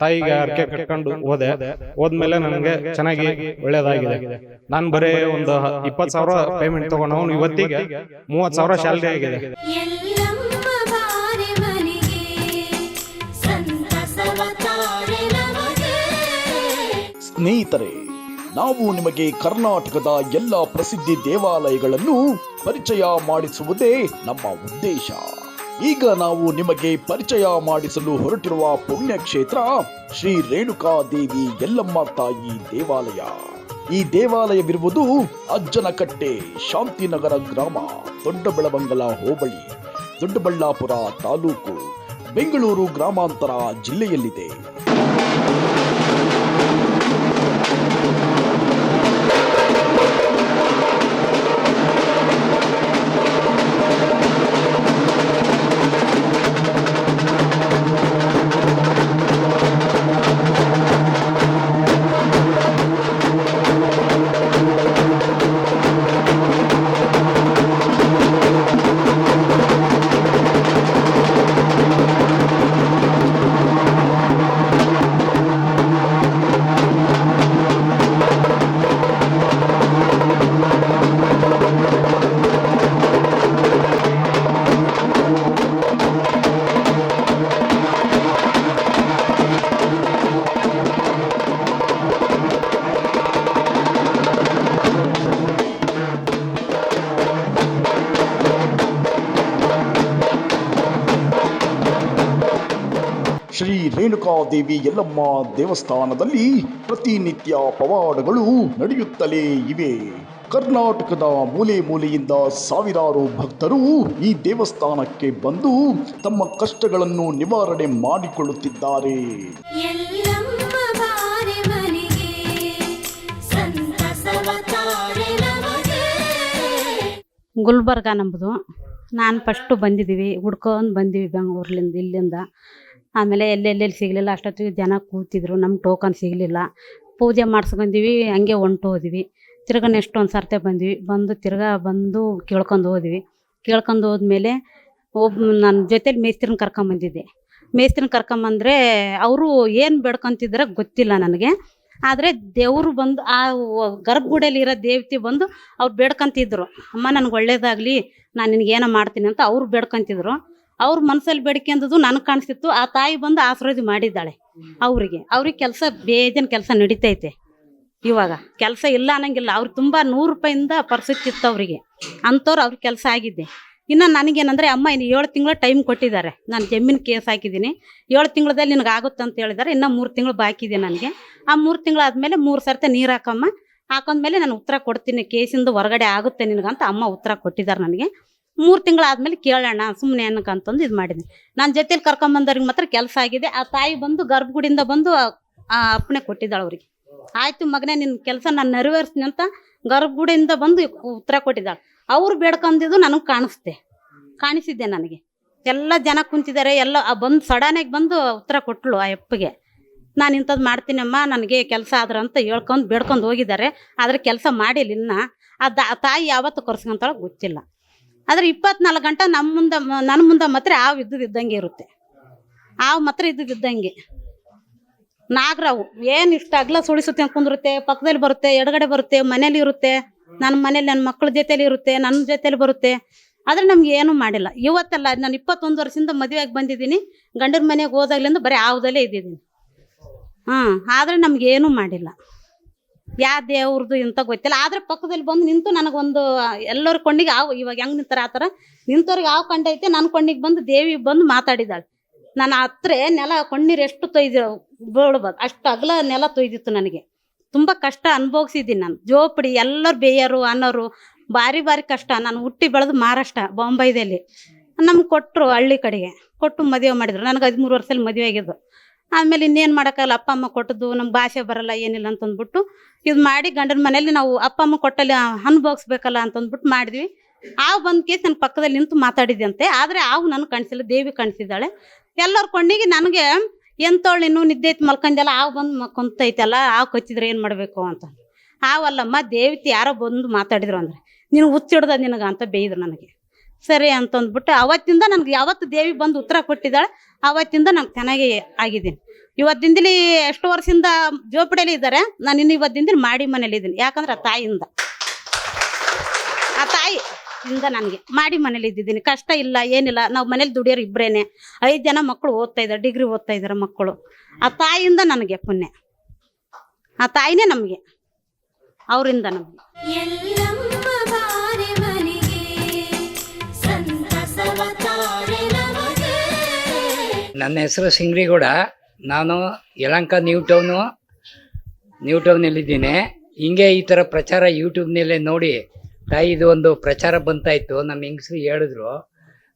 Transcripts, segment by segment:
ತಾಯಿಗೆ ಅರ್ಕೆ ಕಟ್ಕೊಂಡು ಹೋದೆ. ಹೋದ್ಮೇಲೆ ನನಗೆ ಚೆನ್ನಾಗಿ ಒಳ್ಳೇದಾಗಿದೆ ನಾನು ಬರೀ ಒಂದು ಇಪ್ಪತ್ತು ಸಾವಿರ ಪೇಮೆಂಟ್ ತಗೊಂಡವನು ಇವತ್ತಿಗೆ ಮೂವತ್ತು ಸಾವಿರ ಸ್ಯಾಲ್ರಿ ಆಗಿದೆ. ಎಲ್ಲಮ್ಮ ಬಾರಿ ಮನೆಗೆ ಸಂತಸವ ತಾರೆ ಸ್ನೇಹಿತರೆ ನಾವು ನಿಮಗೆ ಕರ್ನಾಟಕದ ಎಲ್ಲ ಪ್ರಸಿದ್ಧಿ ದೇವಾಲಯಗಳನ್ನು ಪರಿಚಯ ಮಾಡಿಸುವುದೇ ನಮ್ಮ ಉದ್ದೇಶ. ಈಗ ನಾವು ನಿಮಗೆ ಪರಿಚಯ ಮಾಡಿಸಲು ಹೊರಟಿರುವ ಪುಣ್ಯಕ್ಷೇತ್ರ ಶ್ರೀ ರೇಣುಕಾ ದೇವಿ ಎಲ್ಲಮ್ಮ ತಾಯಿ ದೇವಾಲಯ. ಈ ದೇವಾಲಯವಿರುವುದು ಅಜ್ಜನಕಟ್ಟೆ ಶಾಂತಿನಗರ ಗ್ರಾಮ, ದೊಡ್ಡಬೆಳವಂಗಲ ಹೋಬಳಿ, ದೊಡ್ಡಬಳ್ಳಾಪುರ ತಾಲೂಕು, ಬೆಂಗಳೂರು ಗ್ರಾಮಾಂತರ ಜಿಲ್ಲೆಯಲ್ಲಿದೆ. ರೇಣುಕಾದೇವಿ ಯಲ್ಲಮ್ಮ ದೇವಸ್ಥಾನದಲ್ಲಿ ಪ್ರತಿನಿತ್ಯ ಪವಾಡಗಳು ನಡೆಯುತ್ತಲೇ ಇವೆ. ಕರ್ನಾಟಕದ ಮೂಲೆ ಮೂಲೆಯಿಂದ ಸಾವಿರಾರು ಭಕ್ತರು ಈ ದೇವಸ್ಥಾನಕ್ಕೆ ಬಂದು ತಮ್ಮ ಕಷ್ಟಗಳನ್ನು ನಿವಾರಣೆ ಮಾಡಿಕೊಳ್ಳುತ್ತಿದ್ದಾರೆ. ಗುಲ್ಬರ್ಗ ನಂಬುದು. ನಾನು ಫಸ್ಟು ಬಂದಿದ್ದೀವಿ ಹುಡ್ಕೊಂಡು ಬಂದೀವಿ ಬೆಂಗಳೂರ್ಲಿಂದ ಇಲ್ಲಿಂದ. ಆಮೇಲೆ ಎಲ್ಲೆಲ್ಲೆಲ್ಲಿ ಸಿಗಲಿಲ್ಲ, ಅಷ್ಟೊತ್ತಿಗೆ ಜನ ಕೂತಿದ್ರು ನಮ್ಮ ಟೋಕನ್ ಸಿಗಲಿಲ್ಲ. ಪೂಜೆ ಮಾಡಿಸ್ಕೊಂಡೀವಿ, ಹಂಗೆ ಹೊಂಟು ಹೋದ್ವಿ. ತಿರ್ಗಾ ನೆಕ್ಸ್ಟ್ ಒಂದು ಸರ್ತೆ ಬಂದ್ವಿ. ಬಂದು ತಿರ್ಗಾ ಬಂದು ಕೇಳ್ಕೊಂಡು ಹೋದ್ವಿ. ಕೇಳ್ಕೊಂಡು ಹೋದ್ಮೇಲೆ ಒಬ್ಬ ನನ್ನ ಜೊತೇಲಿ ಮೇಸ್ತ್ರಿನ ಕರ್ಕೊಂಬಂದಿದ್ದೆ. ಮೇಸ್ತ್ರಿನ ಕರ್ಕೊಂಬಂದ್ರೆ ಅವರು ಏನು ಬೇಡ್ಕೊಂತಿದ್ರೆ ಗೊತ್ತಿಲ್ಲ ನನಗೆ. ಆದರೆ ದೇವರು ಬಂದು, ಆ ಗರ್ಭಗುಡಿಯಲ್ಲಿರೋ ದೇವತೆ ಬಂದು ಅವ್ರು ಬೇಡ್ಕೊಂತಿದ್ರು. ಅಮ್ಮ, ನನಗೆ ಒಳ್ಳೇದಾಗಲಿ, ನಾನು ನಿನಗೇನೋ ಮಾಡ್ತೀನಿ ಅಂತ ಅವ್ರು ಬೇಡ್ಕೊಂತಿದ್ರು. ಅವ್ರ ಮನಸ್ಸಲ್ಲಿ ಬೇಡಿಕೆಂದದು ನನಗೆ ಕಾಣಿಸ್ತಿತ್ತು. ಆ ತಾಯಿ ಬಂದು ಆಶೀರ್ವಾದ ಮಾಡಿದ್ದಾಳೆ ಅವರಿಗೆ. ಅವ್ರಿಗೆ ಕೆಲಸ ಬೇಜನ್ ಕೆಲಸ ನಡೀತೈತೆ ಇವಾಗ. ಕೆಲಸ ಇಲ್ಲ ಅನ್ನಂಗಿಲ್ಲ. ಅವ್ರು ತುಂಬ ನೂರು ರೂಪಾಯಿಂದ ಪರಿಸ್ಥಿತಿ ಇತ್ತು ಅವರಿಗೆ. ಅಂಥವ್ರು ಅವ್ರ ಕೆಲಸ ಆಗಿದೆ. ಇನ್ನು ನನಗೇನಂದರೆ ಅಮ್ಮ ಇನ್ನು ಏಳು ತಿಂಗಳು ಟೈಮ್ ಕೊಟ್ಟಿದ್ದಾರೆ. ನಾನು ಜಮೀನು ಕೇಸ್ ಹಾಕಿದ್ದೀನಿ. ಏಳು ತಿಂಗಳದಲ್ಲಿ ನಿನಗೆ ಆಗುತ್ತೆ ಅಂತ ಹೇಳಿದ್ದಾರೆ. ಇನ್ನೂ ಮೂರು ತಿಂಗಳು ಬಾಕಿ ಇದೆ ನನಗೆ. ಆ ಮೂರು ತಿಂಗಳಾದಮೇಲೆ ಮೂರು ಸರ್ತಿ ನೀರು ಹಾಕಮ್ಮ. ಹಾಕೊಂಡ್ಮೇಲೆ ನಾನು ಉತ್ತರ ಕೊಡ್ತೀನಿ. ಕೇಸಿಂದ ಹೊರಗಡೆ ಆಗುತ್ತೆ ನಿನಗಂತ ಅಮ್ಮ ಉತ್ತರ ಕೊಟ್ಟಿದ್ದಾರೆ ನನಗೆ. ಮೂರು ತಿಂಗಳಾದ್ಮೇಲೆ ಕೇಳೋಣ ಸುಮ್ಮನೆ ಏನಕ್ಕೆ ಅಂತಂದು ಇದು ಮಾಡಿದ್ನಿ. ನನ್ನ ಜೊತೆಲಿ ಕರ್ಕೊಂಬಂದವ್ರಿಗೆ ಮಾತ್ರ ಕೆಲಸ ಆಗಿದೆ. ಆ ತಾಯಿ ಬಂದು ಗರ್ಭಗುಡಿಯಿಂದ ಬಂದು ಆ- ಅಪ್ಪನೆ ಕೊಟ್ಟಿದ್ದಾಳೆ ಅವ್ರಿಗೆ. ಆಯ್ತು ಮಗನೇ ನಿನ್ನ ಕೆಲಸ ನಾನು ನೆರವೇರಿಸ್ತೀನಿ ಅಂತ ಗರ್ಭಗುಡಿಯಿಂದ ಬಂದು ಉತ್ತರ ಕೊಟ್ಟಿದ್ದಾಳೆ. ಅವ್ರು ಬೇಡ್ಕೊಂಡಿದ್ದು ನನಗೆ ಕಾಣಿಸ್ತೆ. ಕಾಣಿಸಿದ್ದೆ ನನಗೆ. ಎಲ್ಲ ಜನ ಕುಂತಿದ್ದಾರೆ ಎಲ್ಲ ಬಂದು ಸಡನ್ನಾಗಿ ಬಂದು ಉತ್ತರ ಕೊಟ್ಟಳು ಆ ಅಪ್ಪಗೆ. ನಾನು ಇಂಥದ್ದು ಮಾಡ್ತೀನಮ್ಮ, ನನಗೆ ಕೆಲಸ ಆದ್ರ ಅಂತ ಹೇಳ್ಕೊಂಡು ಬೇಡ್ಕೊಂಡು ಹೋಗಿದ್ದಾರೆ. ಆದರೆ ಕೆಲಸ ಮಾಡಿಲ್ಲ ಇನ್ನು ಆ ತಾಯಿ ಯಾವತ್ತು ಕರ್ಸ್ಕೊಂತಾಳೋ ಗೊತ್ತಿಲ್ಲ. ಆದರೆ ಇಪ್ಪತ್ನಾಲ್ಕು ಗಂಟೆ ನಮ್ಮ ಮುಂದೆ ನನ್ನ ಮುಂದೆ ಮಾತ್ರ ಹಾವು ಇದ್ದದ್ದು ಇದ್ದಂಗೆ ಇರುತ್ತೆ. ಹಾವು ಮಾತ್ರ ಇದ್ದದ್ದು ಇದ್ದಂಗೆ. ನಾಗರಾವು, ಏನು ಇಷ್ಟ ಅಗ್ಲ ಸುಳಿಸುತ್ತೆ ಕುಂದಿರುತ್ತೆ ಪಕ್ಕದಲ್ಲಿ ಬರುತ್ತೆ, ಎಡಗಡೆ ಬರುತ್ತೆ, ಮನೇಲಿ ಇರುತ್ತೆ ನನ್ನ ಮನೇಲಿ ನನ್ನ ಮಕ್ಕಳ ಜೊತೆಲಿ ಇರುತ್ತೆ ನನ್ನ ಜೊತೆಲಿ ಬರುತ್ತೆ. ಆದರೆ ನಮ್ಗೆ ಏನೂ ಮಾಡಿಲ್ಲ. ಇವತ್ತಲ್ಲ, ನಾನು ಇಪ್ಪತ್ತೊಂದು ವರ್ಷದಿಂದ ಮದುವೆಯಾಗಿ ಬಂದಿದ್ದೀನಿ, ಗಂಡನ ಮನೆಗೆ ಹೋದಾಗ್ಲಿಂದ ಬರೀ ಆವುದಲ್ಲೇ ಇದ್ದಿದ್ದೀನಿ. ಹಾಂ ಆದರೆ ನಮಗೇನೂ ಮಾಡಿಲ್ಲ. ಯಾ ದೇವ್ರದ್ದು ಇಂತ ಗೊತ್ತಿಲ್ಲ. ಆದ್ರೆ ಪಕ್ಕದಲ್ಲಿ ಬಂದು ನಿಂತು ನನಗೊಂದು, ಎಲ್ಲರ ಕೊಂಡಿಗೆ ಆವು, ಇವಾಗ ಹೆಂಗ್ ನಿಂತಾರ ಆತರ ನಿಂತವ್ರಿಗೆ ಯಾವ ಕಂಡೈತೆ ನನ್ನ ಕೊಂಡಿಗೆ ಬಂದು ದೇವಿ ಬಂದು ಮಾತಾಡಿದಾಳೆ. ನಾನು ಹತ್ರ ನೆಲ, ಕಣ್ಣೀರು ಎಷ್ಟು ತೊಯ್ದು, ಬೀಳ್ಬೋದು. ಅಷ್ಟು ಅಗಲ ನೆಲ ತೊಯ್ದಿತ್ತು ನನಗೆ. ತುಂಬ ಕಷ್ಟ ಅನುಭವಿಸಿದ್ದೀನಿ ನಾನು. ಜೋಪಡಿ, ಎಲ್ಲರು ಬೇಯರು, ಅನ್ನೋರು, ಭಾರಿ ಭಾರಿ ಕಷ್ಟ. ನಾನು ಹುಟ್ಟಿ ಬೆಳೆದು ಮಹಾರಾಷ್ಟ್ರ, ಬಾಂಬೈದಲ್ಲಿ. ನಮ್ಗೆ ಕೊಟ್ಟರು ಹಳ್ಳಿ ಕಡೆಗೆ. ಕೊಟ್ಟು ಮದುವೆ ಮಾಡಿದ್ರು. ನನಗೆ ಹದಿಮೂರು ವರ್ಷದಲ್ಲಿ ಮದುವೆ ಆಗಿದ್ದು. ಆಮೇಲೆ ಇನ್ನೇನು ಮಾಡೋಕ್ಕಲ್ಲ ಅಪ್ಪ ಅಮ್ಮ ಕೊಟ್ಟದ್ದು ನಮ್ಗೆ ಭಾಷೆ ಬರಲ್ಲ, ಏನಿಲ್ಲ ಅಂತಂದ್ಬಿಟ್ಟು ಇದು ಮಾಡಿ ಗಂಡನ ಮನೇಲಿ ನಾವು ಅಪ್ಪ ಅಮ್ಮ ಕೊಟ್ಟಲ್ಲಿ ಅನುಭವಿಸ್ಬೇಕಲ್ಲ ಅಂತಂದ್ಬಿಟ್ಟು ಮಾಡಿದ್ವಿ. ಆ ಬಂದ ಕೇಸ್ ನನ್ನ ಪಕ್ಕದಲ್ಲಿ ನಿಂತು ಮಾತಾಡಿದ್ಯಂತೆ. ಆದರೆ ಆವು ನನಗೆ ಕಾಣಿಸಿಲ್ಲ, ದೇವಿ ಕಾಣಿಸಿದ್ದಾಳೆ. ಎಲ್ಲರ ಕೊಂಡಿಗೆ ನನಗೆ ಎಂತೋಳು ಇನ್ನೂ ನಿದ್ದೆ ಐತೆ ಮಲ್ಕೊಂಡೆಲ್ಲ ಆವು ಬಂದು ಮಕ್ಕೊಂತೈತಲ್ಲ ಆವು ಕಚ್ಚಿದ್ರೆ ಏನು ಮಾಡಬೇಕು ಅಂತ. ಆವಲ್ಲಮ್ಮ, ದೇವಿತಿ ಯಾರೋ ಬಂದು ಮಾತಾಡಿದ್ರು ಅಂದರೆ, ನೀನು ಹುಚ್ಚಿಡ್ದ ನಿನಗೆ ಅಂತ ಬೇಯಿದ್ರು ನನಗೆ. ಸರಿ ಅಂತಂದ್ಬಿಟ್ಟು ಅವತ್ತಿಂದ ನನ್ಗೆ ಯಾವತ್ತು ದೇವಿ ಬಂದು ಉತ್ತರ ಕೊಟ್ಟಿದ್ದಾಳೆ, ಅವತ್ತಿಂದ ನಾನು ಚೆನ್ನಾಗಿ ಆಗಿದ್ದೀನಿ. ಇವತ್ತಿಂದಲಿ ಎಷ್ಟು ವರ್ಷದಿಂದ ಜೋಪಡಿಯಲ್ಲಿ ಇದ್ದಾರೆ, ನಾನು ಇನ್ನು ಇವತ್ತಿಂದ ಮಾಡಿ ಮನೇಲಿ ಇದ್ದೀನಿ. ಯಾಕಂದ್ರೆ ಆ ತಾಯಿಯಿಂದ. ಆ ತಾಯಿ ಇಂದ ನನಗೆ ಮಾಡಿ ಮನೇಲಿ ಇದ್ದಿದ್ದೀನಿ. ಕಷ್ಟ ಇಲ್ಲ, ಏನಿಲ್ಲ. ನಾವು ಮನೇಲಿ ದುಡಿಯೋರು ಇಬ್ಬರೇನೆ ಐದು ಜನ ಮಕ್ಕಳು ಓದ್ತಾ ಇದ್ದಾರೆ, ಡಿಗ್ರಿ ಓದ್ತಾ ಇದ್ದಾರೆ ಮಕ್ಕಳು ಆ ತಾಯಿಯಿಂದ ನನಗೆ ಪುಣ್ಯ. ಆ ತಾಯಿನೇ ನಮಗೆ. ಅವರಿಂದ ನಮಗೆ. ನನ್ನ ಹೆಸರು ಸಿಂಗ್ರಿಗೌಡ. ನಾನು ಯಲಂಕ ನ್ಯೂ ಟೌನು, ನ್ಯೂ ಟೌನಲ್ಲಿದ್ದೀನಿ. ಹಿಂಗೆ ಈ ಥರ ಪ್ರಚಾರ ಯೂಟ್ಯೂಬ್ನಲ್ಲೇ ನೋಡಿ, ತಾಯಿ ಇದು ಒಂದು ಪ್ರಚಾರ ಬಂತಾಯಿತ್ತು ನಮ್ಮ ಹೆಂಗಸ್ರು ಹೇಳಿದ್ರು.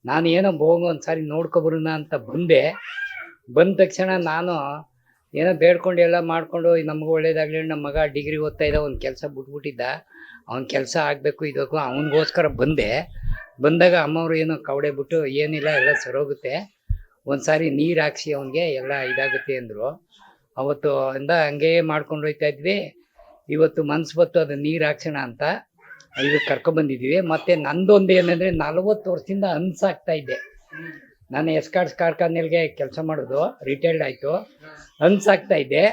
ನಾನು ಏನೋ ಹೋಗೋ ಒಂದು ಸಾರಿ ನೋಡ್ಕೊಬರೋಣ ಅಂತ ಬಂದೆ. ಬಂದ ತಕ್ಷಣ ನಾನು ಏನೋ ಬೇಡ್ಕೊಂಡು ಎಲ್ಲ ಮಾಡಿಕೊಂಡು ನಮಗೂ ಒಳ್ಳೇದಾಗಲಿ, ನಮ್ಮ ಮಗ ಡಿಗ್ರಿ ಓದ್ತಾ ಇದ್ದ ಒಂದು ಕೆಲಸ ಬಿಟ್ಬಿಟ್ಟಿದ್ದ. ಅವ್ನ ಕೆಲಸ ಆಗಬೇಕು, ಇದಕ್ಕೂ, ಅವನಿಗೋಸ್ಕರ ಬಂದೆ. ಬಂದಾಗ ಅಮ್ಮವರು ಏನೋ ಕವಡೆ ಬಿಟ್ಟು, ಏನಿಲ್ಲ, ಎಲ್ಲ ಸರೋಗುತ್ತೆ. ಒಂದು ಸಾರಿ ನೀರು ಹಾಕ್ಸಿ ಅವನಿಗೆ ಎಲ್ಲ ಇದಾಗುತ್ತೆ ಅಂದರು. ಅವತ್ತು ಇಂದ ಹಂಗೆ ಮಾಡ್ಕೊಂಡು ಹೋಗ್ತಾ ಇದ್ವಿ. ಇವತ್ತು ಮನ್ಸು ಬತ್ತು ಅದು ನೀರು ಹಾಕ್ಸೋಣ ಅಂತ ಇದು ಕರ್ಕೊಬಂದಿದ್ದೀವಿ ಮತ್ತು ನಂದೊಂದು ಏನಂದರೆ ನಲ್ವತ್ತು ವರ್ಷದಿಂದ ಹನ್ಸಾಗ್ತಾ ಇದ್ದೆ. ನಾನು ಎಸ್ಕಾರ್ಟ್ಸ್ ಕಾರ್ಖಾನೆಗೆ ಕೆಲಸ ಮಾಡೋದು ರಿಟೈರ್ಡ್ ಆಯಿತು. ಹನ್ಸಾಗ್ತಾ ಇದ್ದೆ.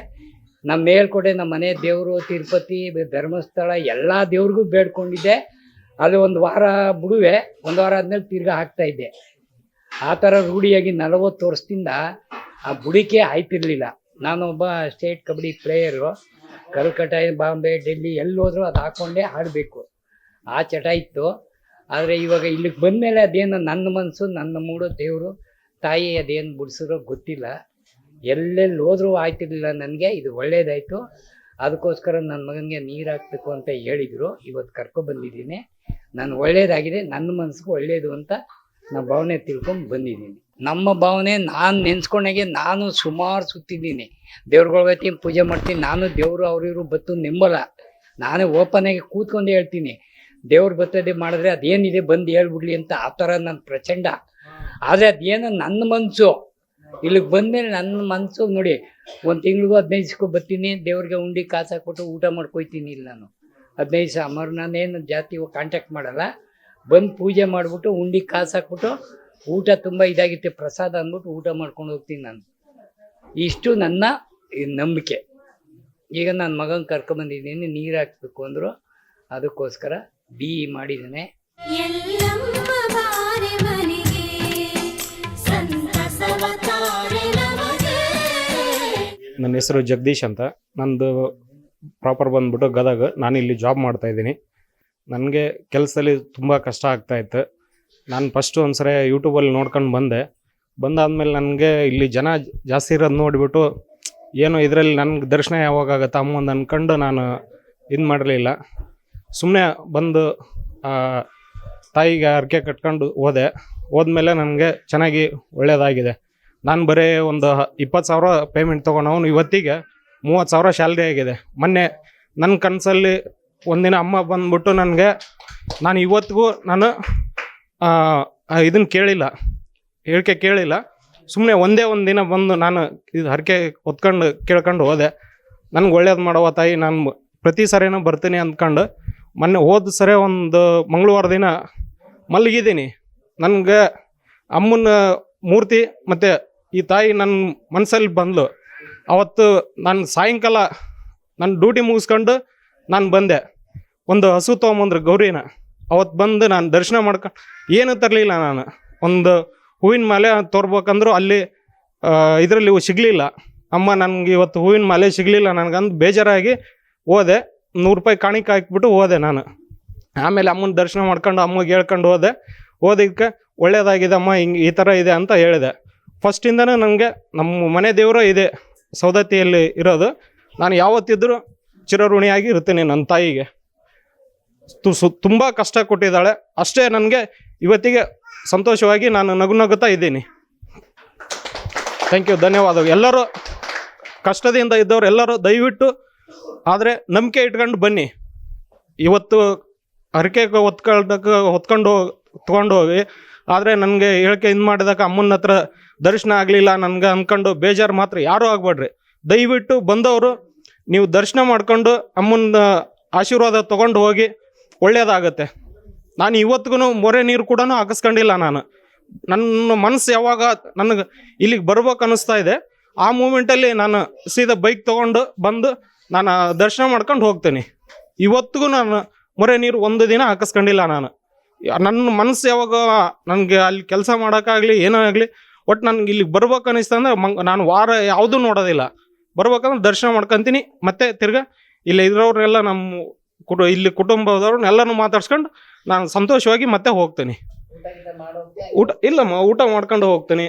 ನಮ್ಮ ಮೇಲ್ಕೊಡೆ ನಮ್ಮ ಮನೆ ದೇವರು, ತಿರುಪತಿ, ಧರ್ಮಸ್ಥಳ ಎಲ್ಲ ದೇವ್ರಿಗೂ ಬೇಡ್ಕೊಂಡಿದ್ದೆ. ಅದು ಒಂದು ವಾರ ಬಿಡುವೆ, ಒಂದು ವಾರ ಆದ್ಮೇಲೆ ತಿರ್ಗಾ ಹಾಕ್ತಾ ಇದ್ದೆ. ಆ ಥರ ರೂಢಿಯಾಗಿ ನಲವತ್ತು ವರ್ಷದಿಂದ ಆ ಬುಡಿಕೆ ಆಯ್ತಿರ್ಲಿಲ್ಲ. ನಾನೊಬ್ಬ ಸ್ಟೇಟ್ ಕಬಡ್ಡಿ ಪ್ಲೇಯರು ಕಲ್ಕಟ್ಟ ಬಾಂಬೆ, ಡೆಲ್ಲಿ ಎಲ್ಲಿ ಹೋದ್ರು ಅದು ಹಾಕ್ಕೊಂಡೇ ಆಡಬೇಕು. ಆ ಚಟ ಇತ್ತು. ಆದರೆ ಇವಾಗ ಇಲ್ಲಿಗೆ ಬಂದಮೇಲೆ ಅದೇನು ನನ್ನ ಮನಸ್ಸು ನನ್ನ ಮೂಡು ದೇವರು, ತಾಯಿ ಅದೇನು ಬಿಡಿಸಿದ್ರೋ ಗೊತ್ತಿಲ್ಲ. ಎಲ್ಲೆಲ್ಲಿ ಹೋದ್ರೂ ಆಯ್ತಿರ್ಲಿಲ್ಲ ನನಗೆ, ಇದು ಒಳ್ಳೇದಾಯಿತು. ಅದಕ್ಕೋಸ್ಕರ ನನ್ನ ಮಗನಿಗೆ ನೀರು ಹಾಕ್ಬೇಕು ಅಂತ ಹೇಳಿದರು. ಇವತ್ತು ಕರ್ಕೊಬಂದಿದ್ದೀನಿ ನಾನು ಒಳ್ಳೇದಾಗಿದೆ, ನನ್ನ ಮನಸ್ಸಿಗೂ ಒಳ್ಳೇದು ಅಂತ ನಾನು ಭಾವನೆ ತಿಳ್ಕೊಂಡು ಬಂದಿದ್ದೀನಿ. ನಮ್ಮ ಭಾವನೆ ನಾನು ನೆನ್ಸ್ಕೊಂಡಾಗೆ ನಾನು ಸುಮಾರು ಸುತ್ತಿದ್ದೀನಿ. ದೇವ್ರಗಳ ಗತಿ ಪೂಜೆ ಮಾಡ್ತೀನಿ, ನಾನು ದೇವರು ಅವ್ರಿವ್ರು ಬತ್ತು ನಿಂಬಲ್ಲ. ನಾನೇ ಓಪನಾಗಿ ಕೂತ್ಕೊಂಡು ಹೇಳ್ತೀನಿ. ದೇವ್ರು ಬತ್ತದೆ ಮಾಡಿದ್ರೆ ಅದೇನಿದೆ ಬಂದು ಹೇಳ್ಬಿಡ್ಲಿ ಅಂತ ಆ ಥರ ನನ್ನ ಪ್ರಚಂಡ. ಆದರೆ ಅದೇನು ನನ್ನ ಮನಸ್ಸು ಇಲ್ಲಿಗೆ ಬಂದಮೇಲೆ ನನ್ನ ಮನಸ್ಸು ನೋಡಿ, ಒಂದು ತಿಂಗಳಿಗೂ ಹದಿನೈದು ದಿವ್ಸಕ್ಕೂ ಬರ್ತೀನಿ, ದೇವ್ರಿಗೆ ಉಂಡಿ ಕಾಸು ಹಾಕ್ಬಿಟ್ಟು ಊಟ ಮಾಡ್ಕೊಯ್ತೀನಿ ಇಲ್ಲಿ ನಾನು. ಹದಿನೈದು ದಿವಸ ಅಮರ್ ನಾನೇನು ಜಾತಿ ಕಾಂಟ್ಯಾಕ್ಟ್ ಮಾಡಲ್ಲ. ಬಂದು ಪೂಜೆ ಮಾಡಿಬಿಟ್ಟು ಉಂಡಿ ಕಾಸು ಹಾಕ್ಬಿಟ್ಟು ಊಟ ತುಂಬ ಇದಾಗಿತ್ತು ಪ್ರಸಾದ ಅಂದ್ಬಿಟ್ಟು ಊಟ ಮಾಡ್ಕೊಂಡು ಹೋಗ್ತೀನಿ ನಾನು. ಇಷ್ಟು ನನ್ನ ನಂಬಿಕೆ. ಈಗ ನನ್ನ ಮಗನ ಕರ್ಕೊಂಬಂದಿದ್ದೀನಿ ನೀರು ಹಾಕ್ಬೇಕು ಅಂದರು. ಅದಕ್ಕೋಸ್ಕರ ಬಿ ಇ ಮಾಡಿದ್ದೇನೆ ನನ್ನ ಹೆಸರು ಜಗದೀಶ್ ಅಂತ. ನಂದು ಪ್ರಾಪರ್ ಬಂದ್ಬಿಟ್ಟು ಗದಗ. ನಾನು ಇಲ್ಲಿ ಜಾಬ್ ಮಾಡ್ತಾ ಇದ್ದೀನಿ. ನನಗೆ ಕೆಲಸದಲ್ಲಿ ತುಂಬ ಕಷ್ಟ ಆಗ್ತಾ ಇತ್ತು. ನಾನು ಫಸ್ಟು ಒಂದ್ಸರಿ ಯೂಟ್ಯೂಬಲ್ಲಿ ನೋಡ್ಕೊಂಡು ಬಂದೆ. ಬಂದಾದ್ಮೇಲೆ ನನಗೆ ಇಲ್ಲಿ ಜನ ಜಾಸ್ತಿ ಇರೋದು ನೋಡಿಬಿಟ್ಟು, ಏನು ಇದರಲ್ಲಿ ನನಗೆ ದರ್ಶನ ಯಾವಾಗ ಆಗುತ್ತೆ ಅಮ್ಮಂದು ಅಂದ್ಕೊಂಡು ನಾನು ಇದು ಮಾಡಲಿಲ್ಲ. ಸುಮ್ಮನೆ ಬಂದು ತಾಯಿಗೆ ಹರಕೆ ಕಟ್ಕೊಂಡು ಹೋದೆ. ಹೋದ್ಮೇಲೆ ನನಗೆ ಚೆನ್ನಾಗಿ ಒಳ್ಳೆಯದಾಗಿದೆ ನಾನು ಬರೀ ಒಂದು ಇಪ್ಪತ್ತು ಸಾವಿರ ಪೇಮೆಂಟ್ ತೊಗೊಂಡವನು ಇವತ್ತಿಗೆ ಮೂವತ್ತು ಸಾವಿರ ಸ್ಯಾಲ್ರಿ ಆಗಿದೆ. ಮೊನ್ನೆ ನನ್ನ ಕನಸಲ್ಲಿ ಒಂದಿನ ಅಮ್ಮ ಬಂದ್ಬಿಟ್ಟು ನನಗೆ, ನಾನು ಇವತ್ತಿಗೂ ನಾನು ಇದನ್ನು ಕೇಳಿಲ್ಲ. ಹೇಳಿಕೆ ಕೇಳಿಲ್ಲ. ಸುಮ್ಮನೆ ಒಂದೇ ಒಂದು ದಿನ ಬಂದು ನಾನು ಇದು ಹರಕೆ ಹೊತ್ಕೊಂಡು ಕೇಳ್ಕೊಂಡು ಹೋದೆ. ನನಗೆ ಒಳ್ಳೇದು ಮಾಡುವ ತಾಯಿ, ನಾನು ಪ್ರತಿ ಸರಿನೂ ಬರ್ತೀನಿ ಅಂದ್ಕೊಂಡು ಮೊನ್ನೆ ಹೋದ ಸರಿ ಒಂದು ಮಂಗಳವಾರ ದಿನ ಮಲಗಿದ್ದೀನಿ. ನನಗೆ ಅಮ್ಮನ ಮೂರ್ತಿ ಮತ್ತು ಈ ತಾಯಿ ನನ್ನ ಮನಸ್ಸಲ್ಲಿ ಬಂದಳು ಅವತ್ತು ನಾನು ಸಾಯಂಕಾಲ ನನ್ನ ಡ್ಯೂಟಿ ಮುಗಿಸ್ಕೊಂಡು ನಾನು ಬಂದೆ. ಒಂದು ಹಸು ತೊಗೊಂಬಂದ್ರು, ಗೌರಿನ. ಅವತ್ತು ಬಂದು ನಾನು ದರ್ಶನ ಮಾಡ್ಕೊಂಡು ಏನೂ ತರಲಿಲ್ಲ ನಾನು. ಒಂದು ಹೂವಿನ ಮಾಲೆ ತೋರ್ಬೇಕಂದ್ರೂ ಅಲ್ಲಿ ಇದರಲ್ಲಿ ಸಿಗಲಿಲ್ಲ. ಅಮ್ಮ ನನಗೆ ಇವತ್ತು ಹೂವಿನ ಮಾಲೆ ಸಿಗಲಿಲ್ಲ ನನಗಂದು ಬೇಜಾರಾಗಿ ಹೋದೆ. ನೂರು ರೂಪಾಯಿ ಕಾಣಿಕೆ ಹಾಕ್ಬಿಟ್ಟು ಹೋದೆ ನಾನು. ಆಮೇಲೆ ಅಮ್ಮನ ದರ್ಶನ ಮಾಡ್ಕೊಂಡು ಅಮ್ಮಗೆ ಹೇಳ್ಕೊಂಡು ಹೋದೆ. ಓದಿದ್ದಕ್ಕೆ ಒಳ್ಳೇದಾಗಿದೆ ಅಮ್ಮ, ಹಿಂಗೆ ಈ ಥರ ಇದೆ ಅಂತ ಹೇಳಿದೆ. ಫಸ್ಟಿಂದನೂ ನನಗೆ ನಮ್ಮ ಮನೆ ದೇವರು ಇದೆ, ಸೌದತ್ತಿಯಲ್ಲಿ ಇರೋದು. ನಾನು ಯಾವತ್ತಿದ್ರೂ ಚಿರಋಣಿಯಾಗಿ ಇರ್ತೀನಿ ನನ್ನ ತಾಯಿಗೆ. ತುಂಬ ಕಷ್ಟ ಕೊಟ್ಟಿದ್ದಾಳೆ. ಅಷ್ಟೇ ನನಗೆ ಇವತ್ತಿಗೆ ಸಂತೋಷವಾಗಿ ನಾನು ನಗು ನಗುತ್ತಾ ಇದ್ದೀನಿ. ಥ್ಯಾಂಕ್ ಯು ಧನ್ಯವಾದಗಳು. ಎಲ್ಲರೂ ಕಷ್ಟದಿಂದ ಇದ್ದವ್ರು ಎಲ್ಲರೂ ದಯವಿಟ್ಟು ಆದರೆ ನಂಬಿಕೆ ಇಟ್ಕೊಂಡು ಬನ್ನಿ. ಇವತ್ತು ಹರಕೆ ಹೊತ್ಕೊಳ್ದಕ್ಕೆ ಹೊತ್ಕೊಂಡು ತೊಗೊಂಡು ಹೋಗಿ. ಆದರೆ ನನಗೆ ಹೇಳಿಕೆ ಇದು ಮಾಡಿದಾಗ ಅಮ್ಮನ ಹತ್ರ ದರ್ಶನ ಆಗಲಿಲ್ಲ ನನಗೆ ಅಂದ್ಕೊಂಡು ಬೇಜಾರು ಮಾತ್ರ ಯಾರೂ ಆಗಬೇಡ್ರಿ. ದಯವಿಟ್ಟು ಬಂದವರು ನೀವು ದರ್ಶನ ಮಾಡ್ಕೊಂಡು ಅಮ್ಮನ ಆಶೀರ್ವಾದ ತೊಗೊಂಡು ಹೋಗಿ. ಒಳ್ಳೆಯದಾಗತ್ತೆ ನಾನು ಇವತ್ತಿಗೂ ಮೊರೆ ನೀರು ಕೂಡ ಹಾಕಿಸ್ಕೊಂಡಿಲ್ಲ ನಾನು. ನನ್ನ ಮನಸ್ಸು ಯಾವಾಗ ನನಗೆ ಇಲ್ಲಿಗೆ ಬರ್ಬೇಕು ಅನ್ನಿಸ್ತಾ ಇದೆ. ಆ ಮೂಮೆಂಟಲ್ಲಿ ನಾನು ಸೀದಾ ಬೈಕ್ ತೊಗೊಂಡು ಬಂದು ನಾನು ದರ್ಶನ ಮಾಡ್ಕೊಂಡು ಹೋಗ್ತೀನಿ. ಇವತ್ತಿಗೂ ನಾನು ಮೊರೆ ನೀರು ಒಂದು ದಿನ ಹಾಕಿಸ್ಕೊಂಡಿಲ್ಲ ನಾನು. ನನ್ನ ಮನಸ್ಸು ಯಾವಾಗ ನನಗೆ ಅಲ್ಲಿ ಕೆಲಸ ಮಾಡೋಕ್ಕಾಗಲಿ ಏನೋ ಆಗಲಿ ಒಟ್ಟು ನನಗೆ ಇಲ್ಲಿಗೆ ಬರ್ಬೇಕು ಅನಿಸ್ತಂದ್ರೆ ಮಂಗ್ ನಾನು ವಾರ ಯಾವುದೂ ನೋಡೋದಿಲ್ಲ. ಬರ್ಬೇಕಂದ್ರೆ ದರ್ಶನ ಮಾಡ್ಕೊತೀನಿ, ಮತ್ತೆ ತಿರ್ಗಾ ಇಲ್ಲಿ ಇರೋರೆಲ್ಲ ನಮ್ಮ ಕುಟು, ಇಲ್ಲಿ ಕುಟುಂಬದವ್ರನ್ನ ಎಲ್ಲರೂ ಮಾತಾಡ್ಸ್ಕೊಂಡು ನಾನು ಸಂತೋಷವಾಗಿ ಮತ್ತೆ ಹೋಗ್ತೀನಿ. ಊಟ, ಇಲ್ಲಮ್ಮ, ಊಟ ಮಾಡ್ಕೊಂಡು ಹೋಗ್ತೀನಿ.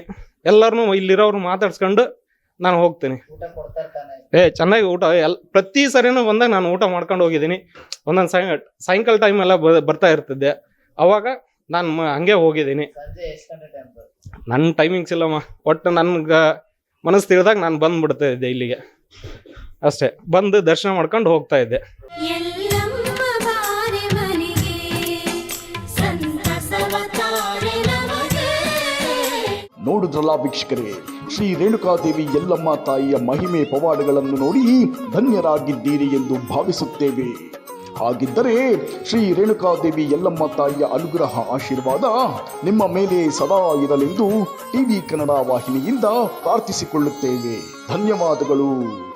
ಎಲ್ಲರನ್ನೂ ಇಲ್ಲಿರೋರು ಮಾತಾಡ್ಸ್ಕೊಂಡು ನಾನು ಹೋಗ್ತೀನಿ. ಏ, ಚೆನ್ನಾಗಿ ಊಟ, ಎಲ್, ಪ್ರತಿ ಸರಿನೂ ಬಂದಾಗ ನಾನು ಊಟ ಮಾಡ್ಕೊಂಡು ಹೋಗಿದ್ದೀನಿ. ಒಂದೊಂದು ಸಾಯ ಸಾಯಂಕಾಲ ಟೈಮ್ ಎಲ್ಲ ಬರ್ತಾ ಇರ್ತಿದ್ದೆ ಅವಾಗ ನಾನು ಹಂಗೆ ಹೋಗಿದ್ದೀನಿ. ನನ್ನ ಟೈಮಿಂಗ್ಸ್ ಇಲ್ಲಮ್ಮ. ಒಟ್ಟು ನನ್ಗೆ ಮನಸ್ಸು ತಿಳಿದಾಗ ನಾನು ಬಂದ್ಬಿಡ್ತಾ ಇದ್ದೆ ಇಲ್ಲಿಗೆ. ಅಷ್ಟೇ. ಬಂದು ದರ್ಶನ ಮಾಡ್ಕೊಂಡು ಹೋಗ್ತಾ ಇದ್ದೆ. ನೋಡಿದ್ರಲ್ಲ ವೀಕ್ಷಕರೇ. ಶ್ರೀ ರೇಣುಕಾದೇವಿ ಎಲ್ಲಮ್ಮ ತಾಯಿಯ ಮಹಿಮೆ ಪವಾಡಗಳನ್ನು ನೋಡಿ ಧನ್ಯರಾಗಿದ್ದೀರಿ ಎಂದು ಭಾವಿಸುತ್ತೇವೆ. ಹಾಗಿದ್ದರೆ ಶ್ರೀ ರೇಣುಕಾದೇವಿ ಎಲ್ಲಮ್ಮ ತಾಯಿಯ ಅನುಗ್ರಹ ಆಶೀರ್ವಾದ ನಿಮ್ಮ ಮೇಲೆ ಸದಾ ಇರಲೆಂದು ಟಿವಿ ಕನ್ನಡ ವಾಹಿನಿಯಿಂದ ಪ್ರಾರ್ಥಿಸಿಕೊಳ್ಳುತ್ತೇವೆ. ಧನ್ಯವಾದಗಳು.